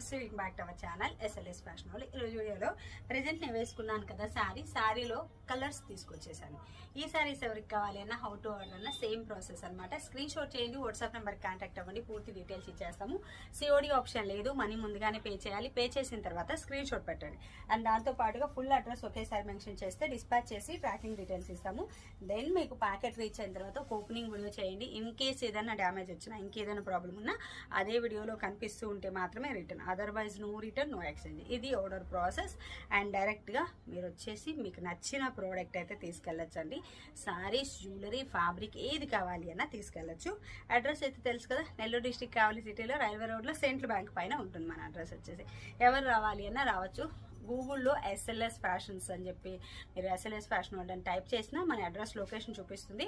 నమస్తే back to our channel SLS fashion వాళ్ళు ఈరోజు వీడియోలో ప్రజెంట్ నేను వేసుకున్నాను కదా శారీ శారీలో కలర్స్ తీసుకొచ్చేసాను. ఈ శారీస్ ఎవరికి కావాలి అన్న హౌ టు ఆర్డర్ అన్న సేమ్ ప్రాసెస్ అన్నమాట. స్క్రీన్ షాట్ చేయండి వాట్సాప్ నెంబర్ కాంటాక్ట్ అవ్వండి పూర్తి డీటెయిల్స్ ఇచ్చేస్తాము. సిఓడి ఆప్షన్ లేదు మనీ ముందుగానే పే చేయాలి. పే చేసిన తర్వాత స్క్రీన్ షాట్ పెట్టండి. అండ్ దాంతో పాటుగా ఫుల్ అడ్రస్ ఒకేసారి మెన్షన్ చేస్తే డిస్పాచ్ చేసి ట్రాకింగ్ డీటెయిల్స్ ఇస్తాము. దెన్ మీకు ప్యాకెట్ రీచ్ అయిన తర్వాత ఒక ఓపెనింగ్ వీడియో చేయండి. ఇన్ కేస్ ఏదైనా డ్యామేజ్ వచ్చినా ఇంకేదైనా ప్రాబ్లం ఉన్నా అదే వీడియోలో కనిపిస్తూ ఉంటే మాత్రమే return otherwise no return no exchange ఇది ఆర్డర్ ప్రాసెస్ అండ్ డైరెక్ట్గా మీరు వచ్చేసి మీకు నచ్చిన ప్రోడక్ట్ అయితే తీసుకెళ్ళొచ్చండి. సారీస్ జ్యువెలరీ ఫ్యాబ్రిక్ ఏది కావాలి అన్నా తీసుకెళ్ళచ్చు. అడ్రస్ అయితే తెలుసు కదా? నెల్లూరు డిస్టిక్ కావాలి సిటీలో రైల్వే రోడ్లో సెంట్రల్ బ్యాంక్ పైన ఉంటుంది మన అడ్రస్ వచ్చేసి. ఎవరు రావాలి అన్నా రావచ్చు. గూగుల్లో ఎస్ఎల్ఎస్ ఫ్యాషన్స్ అని చెప్పి మీరు ఎస్ఎల్ఎస్ ఫ్యాషన్ వరల్డ్ అని టైప్ చేసినా మన అడ్రస్ లొకేషన్ చూపిస్తుంది.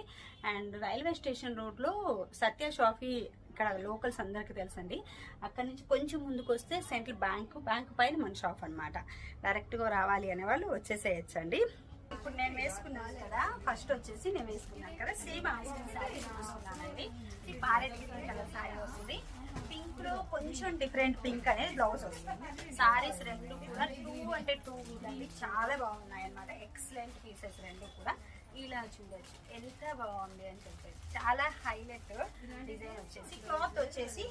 అండ్ రైల్వే స్టేషన్ రోడ్లో సత్య షాఫీ ఇక్కడ లోకల్స్ అందరికీ తెలుసండి. అక్కడ నుంచి కొంచెం ముందుకు వస్తే సెంట్రల్ బ్యాంకు బ్యాంక్ పైన మన షాప్ అనమాట డైరెక్ట్గా రావాలి అనే వాళ్ళు వచ్చేసేయచ్చండి. ఇప్పుడు నేను వేసుకున్నాను కదా ఫస్ట్ వచ్చేసి నేను వేసుకున్నాను కదా సేమ్ ఆసియన్ శారీ ఈ పారెట్ గ్రీన్ కలర్ శారీ వస్తుంది. పింక్లో కొంచెం డిఫరెంట్ పింక్ అనేది బ్లౌజ్ వస్తుంది. సారీస్ రెండు కూడా టూ అంటే టూ అండి చాలా బాగున్నాయి అనమాట ఎక్సలెంట్ పీసెస్ రెండు కూడా. ఇలా చూడొచ్చు. ఎంత బాగుంది అని చెప్పేసి. చాలా హైలైట్ డిజైన్ వచ్చేసి. క్లాత్ వచ్చేసి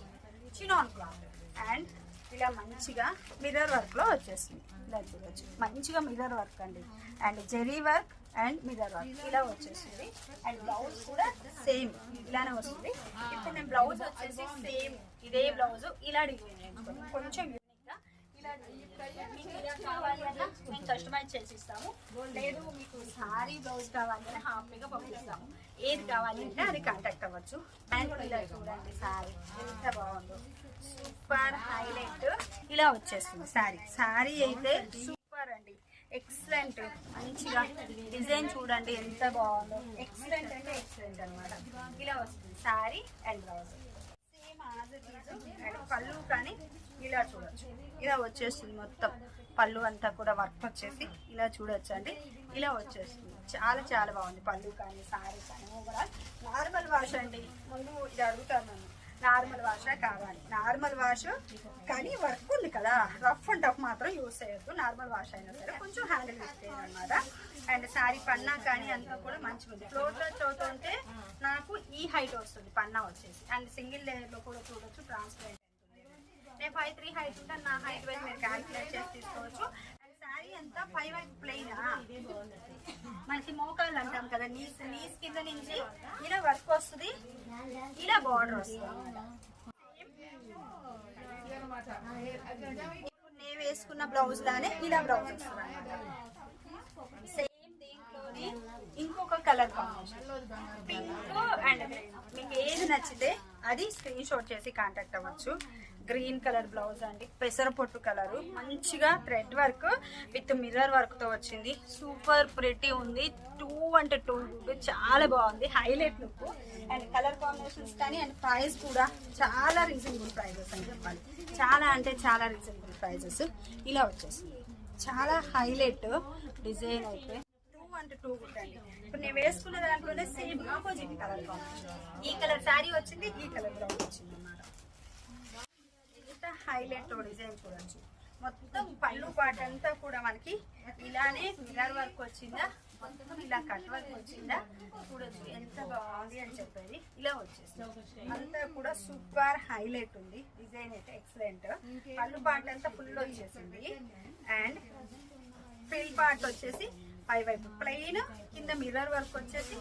చినాన్ క్లాత్. అండ్ ఇలా మంచిగా మిర్రర్ వర్క్లో వచ్చేస్తుంది ఇలా చూడొచ్చు. మంచిగా మిర్రర్ వర్క్ అండి. And zari work and mirror work. ఇలా వచ్చేసింది. అండ్ బ్లౌజ్ కూడా సేమ్ ఇలానే వస్తుంది. ఇప్పుడు నేను బ్లౌజ్ వచ్చేసి సేమ్ ఇదే బ్లౌజ్. ఇలా డిజైన్ కొంచెం మీకు కావాలి అన్నా మేము కస్టమైజ్ చేసి ఇస్తాము లేదు మీకు సారీ బ్లౌజ్ కావాలి అని హ్యాపీగా పంపిస్తాము. ఏది కావాలి అంటే అది కాంటాక్ట్ అవ్వచ్చు. ఇలా చూడండి సారీ ఎంత బాగుందో. సూపర్ హైలైట్ ఇలా వచ్చేస్తుంది సారీ సారీ అయితే సూపర్ అండి. ఎక్సలెంట్ మంచిగా డిజైన్ చూడండి ఎంత బాగుందో. ఎక్సలెంట్ అంటే ఎక్సలెంట్ అనమాట ఇలా వస్తుంది. సారీ అండ్ బ్లౌజ్ పళ్ళు కానీ ఇలా చూడొచ్చు. ఇలా వచ్చేస్తుంది మొత్తం. పళ్ళు అంతా కూడా వర్క్ వచ్చేసి ఇలా చూడొచ్చు అండి ఇలా వచ్చేస్తుంది. చాలా చాలా బాగుంది. పళ్ళు కానీ సారీ కానీ కూడా నార్మల్ వాష్ అండి. ముందు ఇది అడుగుతాను నన్ను నార్మల్ వాష్ కావాలి. నార్మల్ వాష్ కానీ వర్క్ ఉంది కదా. రఫ్ అండ్ టఫ్ మాత్రం యూస్ చేయొద్దు. నార్మల్ వాష్ అయినా సరే కొంచెం హ్యాండిల్ చేయాలన్నమాట. అండ్ సారీ పన్నా కానీ అంతా కూడా మంచిగా ఉంది ఫ్లోర్లో చదువుతుంటే నాకు ఈ హైట్ వస్తుంది పన్నా వచ్చేసి. అండ్ సింగిల్ లేయర్లో కూడా చూడొచ్చు ట్రాన్స్పరెంట్ నేను ఫైవ్ త్రీ హైట్ ఉంటాను నా హైట్ వైజ్ మీరు క్యాల్కులేట్ చేసి తీసుకోవచ్చు. అండ్ శారీ అంతా ఫైవ్ వైపు ప్లెయిన్ మనకి మోకాళ్ళు అంటాం కదా నీస్ నీస్ కింద నుంచి ఇలా వర్క్ వస్తుంది ఇలా బార్డర్ వస్తుంది. నేను వేసుకున్న బ్లౌజ్ లానే ఇలా బ్లౌజ్ వస్తుంది దీంట్లోనే ఇంకొక colour combination. Pink and green మీకు ఏది నచ్చితే అది స్క్రీన్ షాట్ చేసి కాంటాక్ట్ అవ్వచ్చు. గ్రీన్ కలర్ బ్లౌజ్ అండి. పెసర పొట్టు కలర్. మంచిగా థ్రెడ్ వర్క్ విత్ మిర్రర్ వర్క్తో వచ్చింది. సూపర్ ప్రెటీ ఉంది. టూ అంటే టూ చాలా బాగుంది. Highlight look and colour combinations కానీ అండ్ ప్రైస్ కూడా చాలా రీజనబుల్ ప్రైజెస్ అని చెప్పాలి. చాలా అంటే చాలా రీజనబుల్ ప్రైజెస్ ఇలా వచ్చేసింది. చాలా హైలైట్ డిజైన్ అయితే. అంటే టూ కుట్టండి ఇప్పుడు నేను వేసుకున్న దాంట్లోనే సేమ్ ఆపోజిట్ కలర్ కాంబినేషన్ ఈ కలర్ శారీ వచ్చింది ఈ కలర్ బ్లౌజ్ వచ్చింది అన్నమాట. ఎంత హైలైట్ డిజైన్ చూడొచ్చు మొత్తం పళ్ళు పాట అంతా కూడా మనకి ఇలానే మిర్రర్ వర్క్ వచ్చిందా? మొత్తం ఇలా కట్ వర్క్ వచ్చిందా? చూడొచ్చు ఎంత బాగుంది అని చెప్పేది. ఇలా వచ్చేసి అంతా కూడా సూపర్ హైలైట్ ఉంది. డిజైన్ అయితే ఎక్సలెంట్ పళ్ళు పాట అంతా ఫుల్ వచ్చేసింది. అండ్ ఫిల్ పార్ట్ వచ్చేసి పై వైపు. ప్లెయిన్ కింద మిర్రర్ వర్క్ వచ్చేసి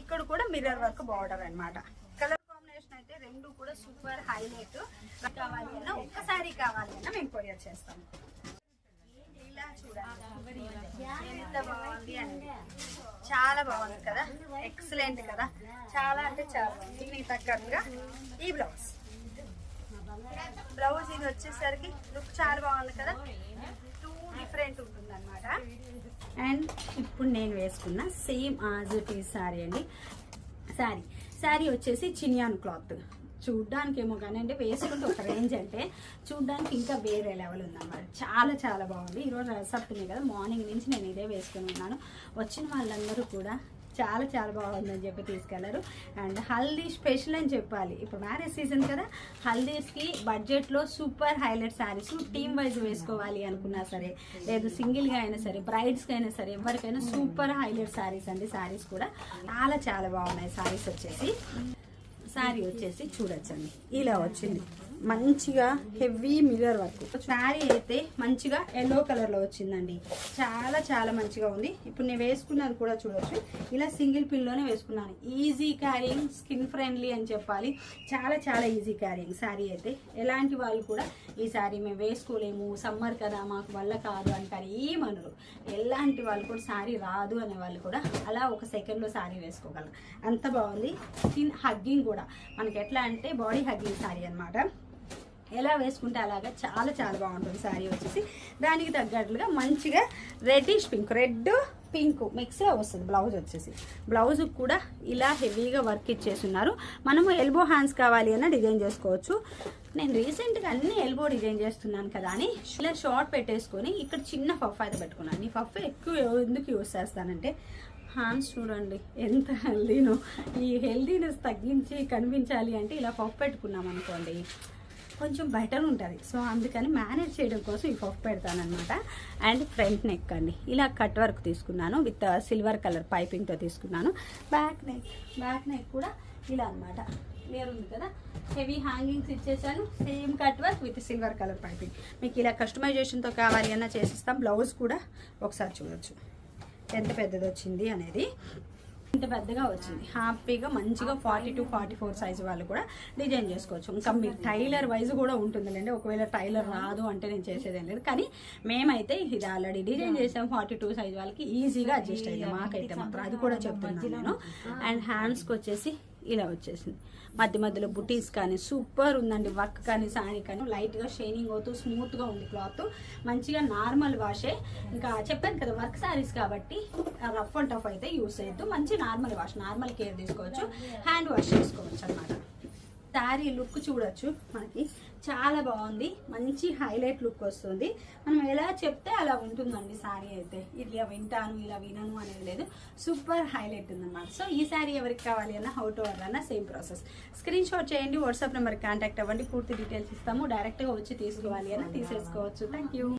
ఇక్కడ కూడా మిర్రర్ వర్క్ బార్డర్ అన్నమాట. కలర్ కాంబినేషన్ అయితే రెండు కూడా సూపర్ హైలైట్ కావాలి అన్నా ఒక్కసారి కావాలి అన్నా మేము కొరియర్ చేస్తాం. ఇలా ఎంత బాగుంది అని చాలా బాగుంది కదా. ఎక్సలెంట్ కదా. చాలా అంటే చాలా దీనికి తగ్గట్టుగా ఈ బ్లౌజ్ బ్లౌజ్ ఇది వచ్చేసరికి లుక్ చాలా బాగుంది కదా. డిఫరెంట్ ఉంటుంది అనమాట అండ్ ఇప్పుడు నేను వేసుకున్న same as it is sari అండి. శారీ శారీ వచ్చేసి చినియాన్ క్లాత్ చూడ్డానికి ఏమో కానీ అంటే వేసుకుంటే ఒక రేంజ్ అంటే చూడ్డానికి ఇంకా వేరే లెవెల్ ఉందన్నమాట. చాలా చాలా బాగుంది. ఈరోజు సప్తమి కదా. మార్నింగ్ నుంచి నేను ఇదే వేసుకుని ఉన్నాను. వచ్చిన వాళ్ళందరూ కూడా చాలా చాలా బాగుందని చెప్పి తీసుకెళ్ళారు. అండ్ హల్దీ స్పెషల్ అని చెప్పాలి. ఇప్పుడు మ్యారేజ్ సీజన్ కదా హల్దీస్కి బడ్జెట్లో super highlight saris team wise వేసుకోవాలి అనుకున్నా సరే లేదు సింగిల్గా అయినా సరే బ్రైడ్స్కి అయినా సరే ఎవరికైనా సూపర్ హైలైట్ శారీస్ అండి. శారీస్ కూడా చాలా చాలా బాగున్నాయి. శారీస్ వచ్చేసి శారీ వచ్చేసి చూడొచ్చండి. ఇలా వచ్చింది. మంచిగా హెవీ మిర్రర్ వర్క్. శారీ అయితే మంచిగా ఎల్లో కలర్లో వచ్చిందండి. చాలా చాలా మంచిగా ఉంది. ఇప్పుడు నేను వేసుకున్నది కూడా చూడొచ్చు. ఇలా సింగిల్ పిన్లోనే వేసుకున్నాను. ఈజీ క్యారింగ్ స్కిన్ ఫ్రెండ్లీ అని చెప్పాలి. చాలా చాలా ఈజీ క్యారింగ్ శారీ అయితే. ఎలాంటి వాళ్ళు కూడా ఈ శారీ మేము వేసుకోలేము. సమ్మర్ కదా మాకు వల్ల కాదు అంటారు ఏమనరు ఎలాంటి వాళ్ళు కూడా శారీ రాదు అనే వాళ్ళు కూడా అలా ఒక సెకండ్లో శారీ వేసుకోగలరు. అంత బాగుంది. స్కిన్ హగ్గింగ్ కూడా. మనకి ఎట్లా అంటే బాడీ హగ్గింగ్ శారీ అనమాట ఎలా వేసుకుంటే అలాగా చాలా చాలా బాగుంటుంది శారీ వచ్చేసి. దానికి తగ్గట్లుగా మంచిగా రెడ్డిష్ పింక్ రెడ్ పింక్ మిక్స్గా వస్తుంది బ్లౌజ్ వచ్చేసి. బ్లౌజ్ కూడా ఇలా హెవీగా వర్క్ ఇచ్చేస్తున్నారు. మనము ఎల్బో హ్యాండ్స్ కావాలి అన్న డిజైన్ చేసుకోవచ్చు. నేను రీసెంట్గా అన్ని ఎల్బో డిజైన్ చేస్తున్నాను కదా అని ఇలా షార్ట్ పెట్టేసుకొని ఇక్కడ చిన్న పఫ్ అయితే పెట్టుకున్నాను. ఈ పఫ్ ఎక్కువ ఎందుకు యూస్ చేస్తానంటే హ్యాండ్స్ చూడండి ఎంత హెల్దీనో ఈ హెల్దీనెస్ తగ్గించి కనిపించాలి అంటే ఇలా పఫ్ పెట్టుకున్నాం అనుకోండి. కొంచెం బెటర్ ఉంటుంది. సో అందుకని మేనేజ్ చేయడం కోసం ఈ పఫ్ పెడతానమాట అండ్ ఫ్రంట్ నెక్ అండి. ఇలా కట్ వర్క్ తీసుకున్నాను. విత్ సిల్వర్ కలర్ పైపింగ్తో తీసుకున్నాను. బ్యాక్ నెక్ బ్యాక్ నెక్ కూడా ఇలా అన్నమాట. క్లియర్ ఉంది కదా? హెవీ హ్యాంగింగ్స్ ఇచ్చేసాను. Same cut work with silver colour piping మీకు ఇలా కస్టమైజేషన్తో కావాలి అన్న చేసిస్తాం. బ్లౌజ్ కూడా ఒకసారి చూడొచ్చు. ఎంత పెద్దది వచ్చింది అనేది. ఇంత పెద్దగా వచ్చింది. హ్యాపీగా మంచిగా forty to forty four size వాళ్ళు కూడా డిజైన్ చేసుకోవచ్చు. ఇంకా మీరు టైలర్ వైజ్ కూడా ఉంటుందిలేండి. ఒకవేళ టైలర్ రాదు అంటే నేను చేసేదేం లేదు. కానీ మేమైతే ఇది ఆల్రెడీ డిజైన్ చేసాం. ఫార్టీ టూ సైజ్ వాళ్ళకి ఈజీగా అడ్జస్ట్ అయ్యింది మాకైతే మాత్రం. అది కూడా చెప్తున్నాను నేను. అండ్ హ్యాండ్స్కి వచ్చేసి ఇలా వచ్చేసింది. మధ్య మధ్యలో బుటీస్ కానీ సూపర్ ఉందండి. వర్క్ కానీ సారీ కానీ లైట్గా షైనింగ్ అవుతూ స్మూత్గా ఉంది క్లాత్. మంచిగా నార్మల్ వాషే ఇంకా చెప్పాను కదా వర్క్ శారీస్ కాబట్టి రఫ్ అండ్ టఫ్ అయితే యూస్ చేయొద్దు. మంచి నార్మల్ వాష్ నార్మల్ కేర్ తీసుకోవచ్చు. హ్యాండ్ వాష్ చేసుకోవచ్చు అనమాట శారీ లుక్ చూడొచ్చు మనకి. చాలా బాగుంది. మంచి హైలైట్ లుక్ వస్తుంది. మనం ఎలా చెప్తే అలా ఉంటుందండి శారీ అయితే. ఇలా వింటాను ఇలా వినను అనేది లేదు. సూపర్ హైలైట్ ఉందన్నమాట. సో ఈ శారీ ఎవరికి కావాలి అన్న హౌ టు ఆర్డర్ అన్న సేమ్ ప్రాసెస్ స్క్రీన్ షాట్ చేయండి వాట్సాప్ నెంబర్ కాంటాక్ట్ అవ్వండి. పూర్తి డీటెయిల్స్ ఇస్తాము. డైరెక్ట్గా వచ్చి తీసుకోవాలి అన్న తీసేసుకోవచ్చు. Thank you